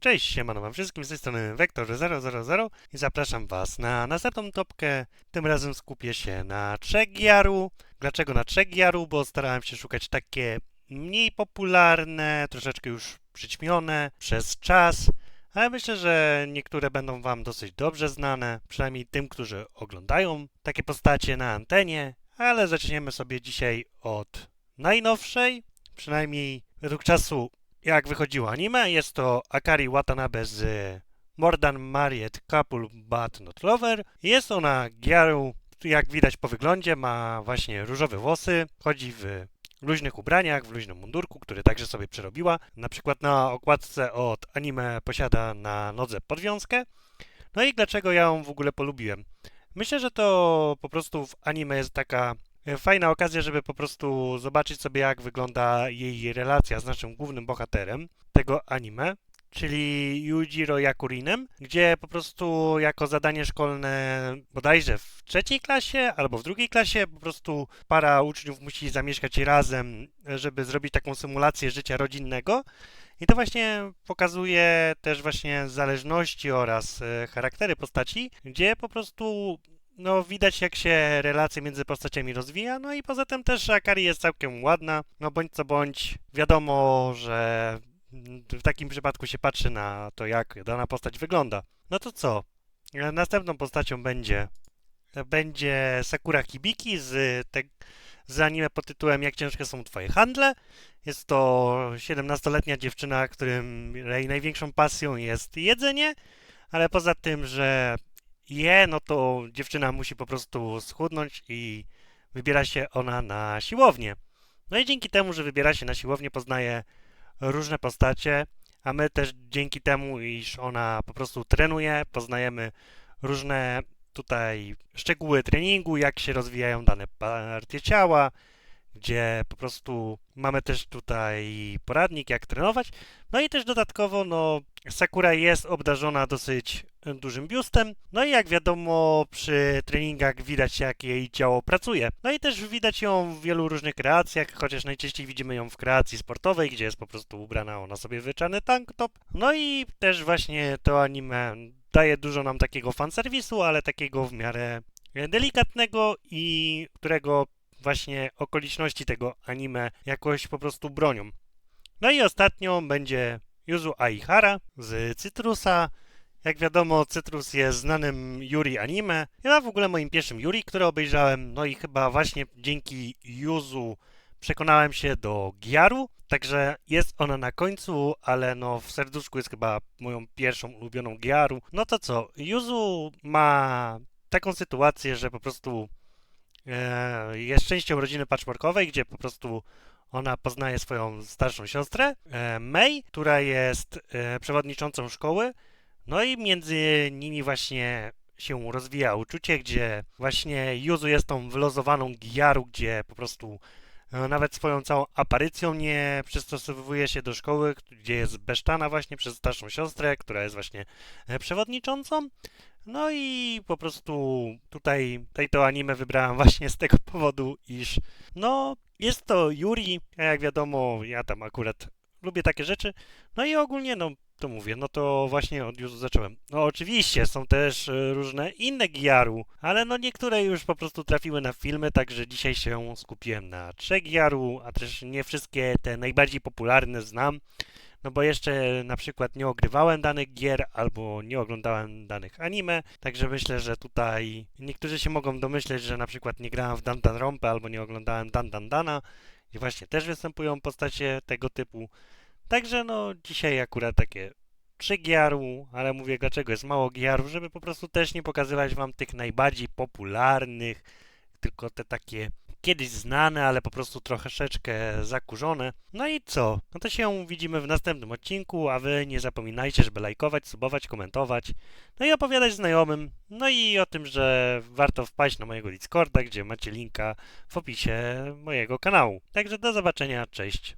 Cześć, siemano wam wszystkim, z tej strony Vektor000 i zapraszam was na następną topkę. Tym razem skupię się na Czegiaru. Dlaczego na Czegiaru? Bo starałem się szukać takie mniej popularne, troszeczkę już przyćmione przez czas, ale myślę, że niektóre będą wam dosyć dobrze znane, przynajmniej tym, którzy oglądają takie postacie na antenie, ale zaczniemy sobie dzisiaj od najnowszej, przynajmniej według czasu jak wychodziło anime, jest to Akari Watanabe z More Than Married Couple But Not Lover. Jest ona Gyaru, jak widać po wyglądzie, ma właśnie różowe włosy, chodzi w luźnych ubraniach, w luźnym mundurku, który także sobie przerobiła. Na przykład na okładce od anime posiada na nodze podwiązkę. No i dlaczego ja ją w ogóle polubiłem? Myślę, że to po prostu w anime jest taka fajna okazja, żeby po prostu zobaczyć sobie, jak wygląda jej relacja z naszym głównym bohaterem tego anime, czyli Yujiro Yakurinem, gdzie po prostu jako zadanie szkolne bodajże w trzeciej klasie albo w drugiej klasie po prostu para uczniów musi zamieszkać razem, żeby zrobić taką symulację życia rodzinnego. I to właśnie pokazuje też właśnie zależności oraz e, charaktery postaci, gdzie po prostu no widać jak się relacje między postaciami rozwija, no i poza tym też Akari jest całkiem ładna, no bądź co bądź, wiadomo, że w takim przypadku się patrzy na to, jak dana postać wygląda. No to co? Następną postacią będzie będzie Sakura Hibiki z, te, z anime pod tytułem Jak ciężkie są twoje handle. Jest to 17-letnia dziewczyna, którym jej największą pasją jest jedzenie, ale poza tym, że je, no to dziewczyna musi po prostu schudnąć i wybiera się ona na siłownię. No i dzięki temu, że wybiera się na siłownię, poznaje różne postacie, a my też dzięki temu, iż ona po prostu trenuje, poznajemy różne tutaj szczegóły treningu, jak się rozwijają dane partie ciała, gdzie po prostu mamy też tutaj poradnik, jak trenować. No i też dodatkowo, no, Sakura jest obdarzona dosyć dużym biustem. No i jak wiadomo, przy treningach widać, jak jej ciało pracuje. No i też widać ją w wielu różnych kreacjach, chociaż najczęściej widzimy ją w kreacji sportowej, gdzie jest po prostu ubrana ona sobie wyczany tank top. No i też właśnie to anime daje dużo nam takiego fanserwisu, ale takiego w miarę delikatnego i którego właśnie okoliczności tego anime jakoś po prostu bronią. No i ostatnią będzie Yuzu Aihara z Cytrusa. Jak wiadomo, Cytrus jest znanym Yuri anime. Ja w ogóle moim pierwszym Yuri, które obejrzałem, no i chyba właśnie dzięki Yuzu przekonałem się do Giaru, także jest ona na końcu, ale no w serduszku jest chyba moją pierwszą ulubioną Giaru. No to co, Yuzu ma taką sytuację, że po prostu e, jest częścią rodziny patchworkowej, gdzie po prostu ona poznaje swoją starszą siostrę, e, May, która jest e, przewodniczącą szkoły, no i między nimi właśnie się rozwija uczucie, gdzie właśnie Yuzu jest tą wylozowaną Giaru, gdzie po prostu e, nawet swoją całą aparycją nie przystosowuje się do szkoły, gdzie jest besztana właśnie przez starszą siostrę, która jest właśnie przewodniczącą. No i po prostu tutaj, tutaj to anime wybrałem właśnie z tego powodu, iż no jest to Yuri, a jak wiadomo, ja tam akurat lubię takie rzeczy. No i ogólnie, no to mówię, no to właśnie od już zacząłem. No oczywiście, są też e, różne inne Giaru, ale no niektóre już po prostu trafiły na filmy, także dzisiaj się skupiłem na trzech Giaru, a też nie wszystkie te najbardziej popularne znam no bo jeszcze na przykład nie ogrywałem danych gier albo nie oglądałem danych anime, także myślę, że tutaj niektórzy się mogą domyśleć, że na przykład nie grałem w Dan Dan Rompe albo nie oglądałem Dan Dan Dana i właśnie też występują postacie tego typu. Także no dzisiaj akurat takie trzy giaru, ale mówię dlaczego jest mało giarów, żeby po prostu też nie pokazywać wam tych najbardziej popularnych, tylko te takie kiedyś znane, ale po prostu troszeczkę zakurzone. No i co? No to się widzimy w następnym odcinku, a wy nie zapominajcie, żeby lajkować, subować, komentować, no i opowiadać znajomym, no i o tym, że warto wpaść na mojego Discorda, gdzie macie linka w opisie mojego kanału. Także do zobaczenia, cześć!